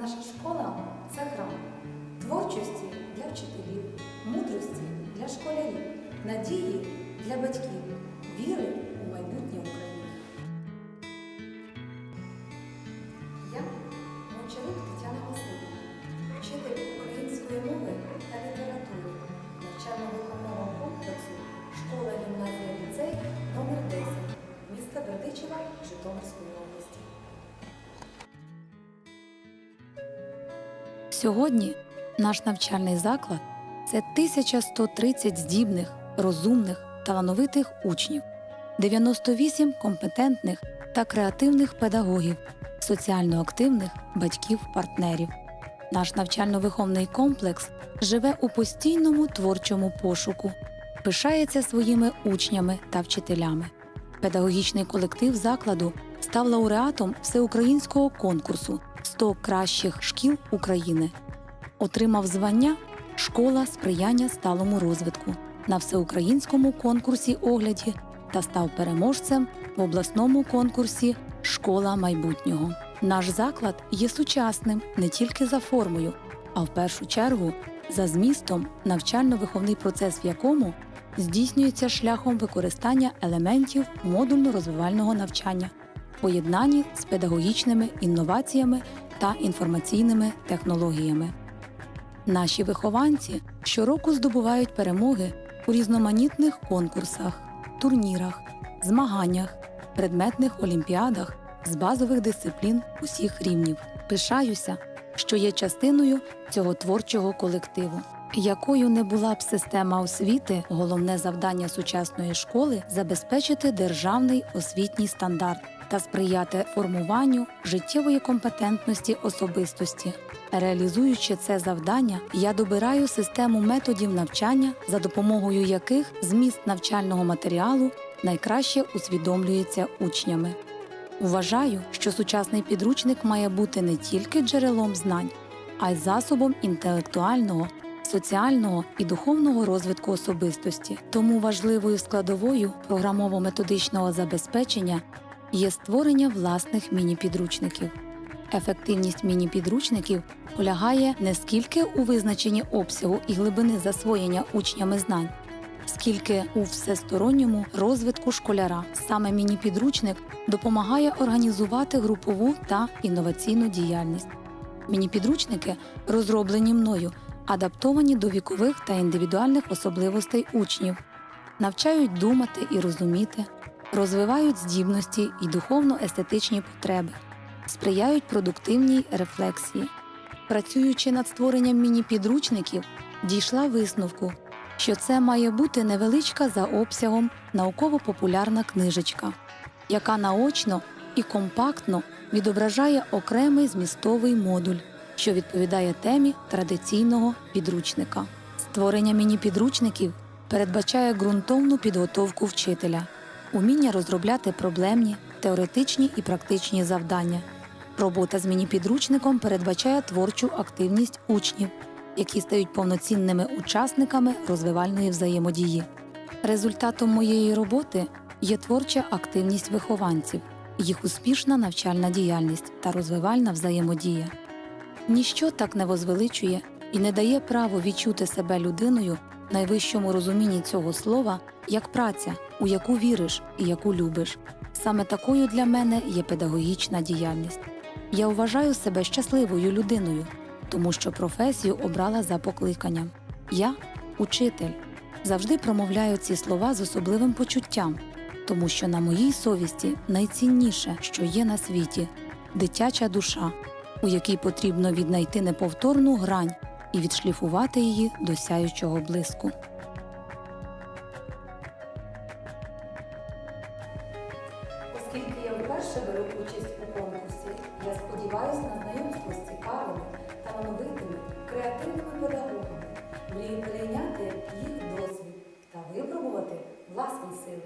Наша школа це храм творчості для вчителів, мудрості для школярів, надії для батьків, Сьогодні наш навчальний заклад це 1130 здібних, розумних, талановитих учнів, 98 компетентних та креативних педагогів, соціально активних батьків, партнерів. Наш навчально-виховний комплекс живе у постійному творчому пошуку, пишається своїми учнями та вчителями. Педагогічний колектив закладу став лауреатом всеукраїнського конкурсу 100 кращих шкіл України. Отримав звання Школа сприяння сталому розвитку на всеукраїнському конкурсі огляді та став переможцем в обласному конкурсі Школа майбутнього. Наш заклад є сучасним не тільки за формою, а в першу чергу за змістом, навчально-виховний процес в якому здійснюється шляхом використання елементів модульно-розвивального навчання в поєднанні з педагогічними інноваціями та інформаційними технологіями. Наші вихованці щороку здобувають перемоги у різноманітних конкурсах, турнірах, змаганнях, предметних олімпіадах з базових дисциплін усіх рівнів. Пишаюся, що є частиною цього творчого колективу. Якою не була б система освіти, головне завдання сучасної школи забезпечити державний освітній стандарт та сприяти формуванню життєвої компетентності особистості. Реалізуючи це завдання, я добираю систему методів навчання, за допомогою яких зміст навчального матеріалу найкраще усвідомлюється учнями. Вважаю, що сучасний підручник має бути не тільки джерелом знань, а й засобом інтелектуального, соціального і духовного розвитку особистості. Тому важливою складовою програмово-методичного забезпечення є створення власних міні-підручників. Ефективність міні-підручників полягає не скільки у визначенні обсягу і глибини засвоєння учнями знань, скільки у всесторонньому розвитку школяра. Саме міні-підручник допомагає організувати групову та інноваційну діяльність. Міні-підручники, розроблені мною, адаптовані до вікових та індивідуальних особливостей учнів, навчають думати і розуміти, розвивають здібності і духовно-естетичні потреби, сприяють продуктивній рефлексії. Працюючи над створенням міні-підручників, дійшла висновку, що це має бути невеличка за обсягом науково-популярна книжечка, яка наочно і компактно відображає окремий змістовий модуль, що відповідає темі традиційного підручника. Створення міні-підручників передбачає ґрунтовну підготовку вчителя, уміння розробляти проблемні, теоретичні і практичні завдання. Робота з міні-підручником передбачає творчу активність учнів, які стають повноцінними учасниками розвивальної взаємодії. Результатом моєї роботи є творча активність вихованців, їх успішна навчальна діяльність та розвивальна взаємодія. Ніщо так не возвеличує і не дає право відчути себе людиною в найвищому розумінні цього слова, як праця, у яку віриш і яку любиш. Саме такою для мене є педагогічна діяльність. Я вважаю себе щасливою людиною, тому що професію обрала за покликанням. Я учитель. Завжди промовляю ці слова з особливим почуттям, тому що на моїй совісті найцінніше, що є на світі дитяча душа, у якій потрібно віднайти неповторну грань і відшліфувати її до сяючого блиску. Оскільки я вперше беру участь у конкурсі, я сподіваюся на знайомство з цікавими, талановитими, креативними педагогами, мрію перейняти їх досвід та випробувати власні сили.